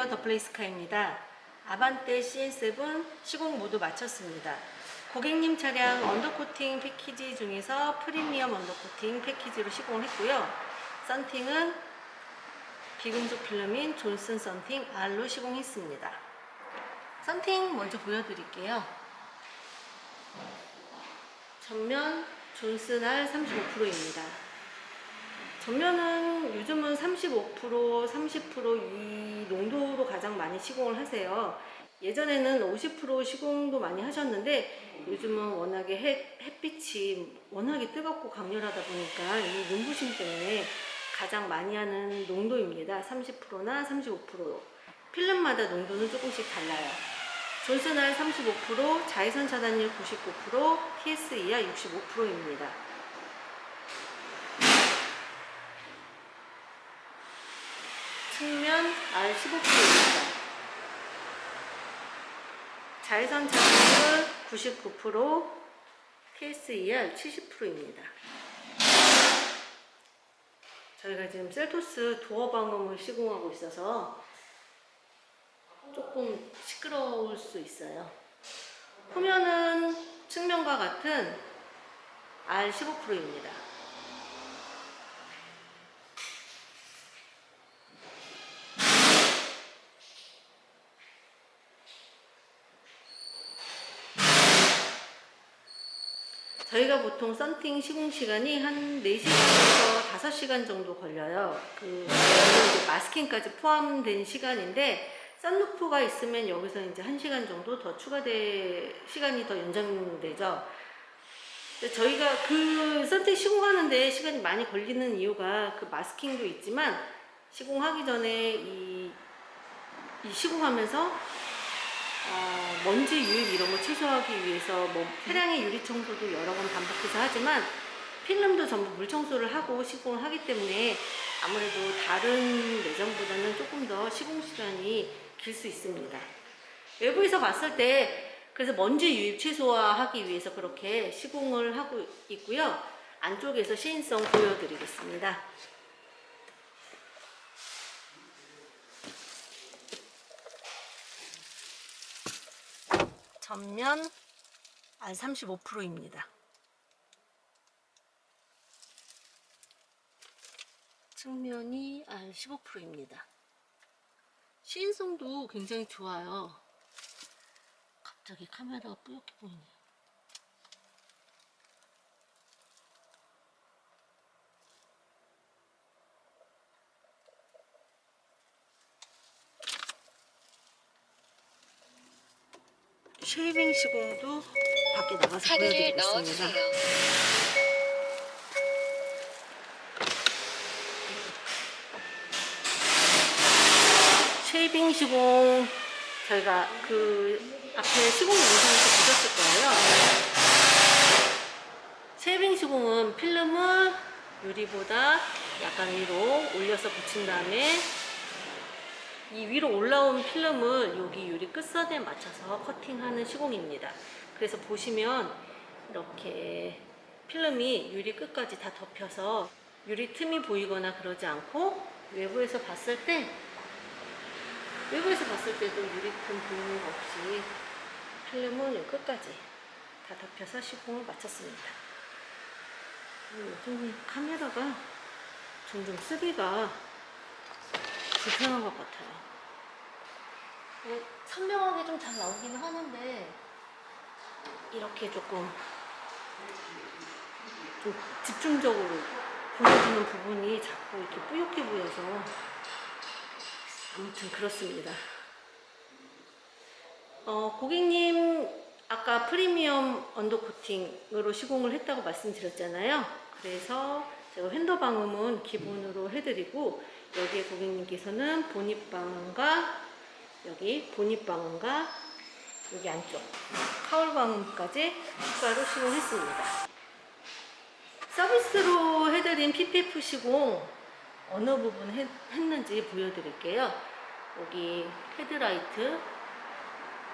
안녕하세요. 더플레이스카입니다. 아반떼 CN7 시공 모두 마쳤습니다. 고객님 차량 언더코팅 패키지 중에서 프리미엄 언더코팅 패키지로 시공을 했고요. 썬팅은 비금속 필름인 존슨 썬팅 R로 시공했습니다. 썬팅 먼저 보여드릴게요. 전면 존슨 R 35%입니다. 전면은 요즘은 35%, 30%이 농도로 가장 많이 시공을 하세요. 예전에는 50% 시공도 많이 하셨는데 요즘은 워낙에 해, 햇빛이 워낙에 뜨겁고 강렬하다 보니까 이 눈부심 때문에 가장 많이 하는 농도입니다. 30%나 35%. 필름마다 농도는 조금씩 달라요. 존슨알 35%, 자외선 차단율 99%, PS 이하 65%입니다. 측면 R 15%입니다. 자외선 차단율 99%, PSER 70%입니다. 저희가 지금 셀토스 도어 방음을 시공하고 있어서 조금 시끄러울 수 있어요. 후면은 측면과 같은 R 15%입니다. 저희가 보통 썬팅 시공 시간이 한 4시간에서 5시간 정도 걸려요. 그, 마스킹까지 포함된 시간인데, 썬루프가 있으면 여기서 이제 1시간 정도 더 추가돼, 시간이 더 연장되죠. 저희가 그 썬팅 시공하는데 시간이 많이 걸리는 이유가 그 마스킹도 있지만, 시공하기 전에 이, 이 시공하면서 어, 먼지 유입 이런 거 최소화하기 위해서 뭐 차량의 유리 청소도 여러 번 반복해서 하지만 필름도 전부 물 청소를 하고 시공을 하기 때문에 아무래도 다른 매장보다는 조금 더 시공 시간이 길 수 있습니다. 외부에서 봤을 때 그래서 먼지 유입 최소화하기 위해서 그렇게 시공을 하고 있고요. 안쪽에서 시인성 보여드리겠습니다. 전면 안 35%입니다. 측면이 안 15%입니다. 시인성도 굉장히 좋아요. 갑자기 카메라가 뿌옇게 보이네. 쉐이빙 시공도 밖에 나가서 카드를 보여드리겠습니다. 넣어주세요. 쉐이빙 시공 저희가 그 앞에 시공 영상에서 보셨을 거예요. 쉐이빙 시공은 필름을 유리보다 약간 위로 올려서 붙인 다음에 이 위로 올라온 필름을 여기 유리 끝선에 맞춰서 커팅하는 시공입니다. 그래서 보시면 이렇게 필름이 유리 끝까지 다 덮여서 유리 틈이 보이거나 그러지 않고 외부에서 봤을 때 외부에서 봤을 때도 유리 틈 보이는 거 없이 필름은 요 끝까지 다 덮여서 시공을 마쳤습니다. 요즘 카메라가 점점 쓰기가 불편한 것 같아요. 네, 선명하게 좀 잘 나오기는 하는데 이렇게 조금 좀 집중적으로 보여주는 부분이 자꾸 이렇게 뿌옇게 보여서 아무튼 그렇습니다. 어, 고객님 아까 프리미엄 언더 코팅으로 시공을 했다고 말씀드렸잖아요. 그래서 제가 휀더 방음은 기본으로 해드리고 여기에 고객님께서는 방음과 여기 방음과 여기 안쪽 카울 방음까지 추가로 시공했습니다. 서비스로 해드린 PPF 시공 어느 부분 했, 했는지 보여드릴게요. 여기 헤드라이트,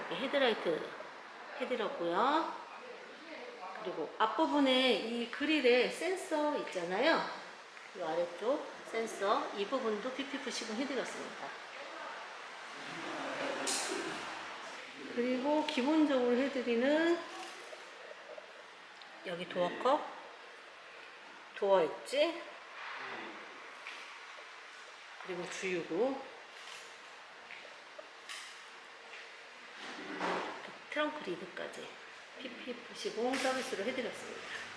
여기 헤드라이트 해드렸고요. 그리고 앞부분에 이 그릴에 센서 있잖아요. 이 아래쪽 센서 이 부분도 PPF 시공 해드렸습니다. 그리고 기본적으로 해드리는 여기 도어컵 도어 엣지 그리고 주유구 트렁크 리드까지 PPF 시공 서비스로 해드렸습니다.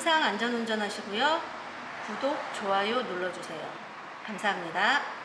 항상 안전운전 하시고요. 구독, 좋아요 눌러주세요. 감사합니다.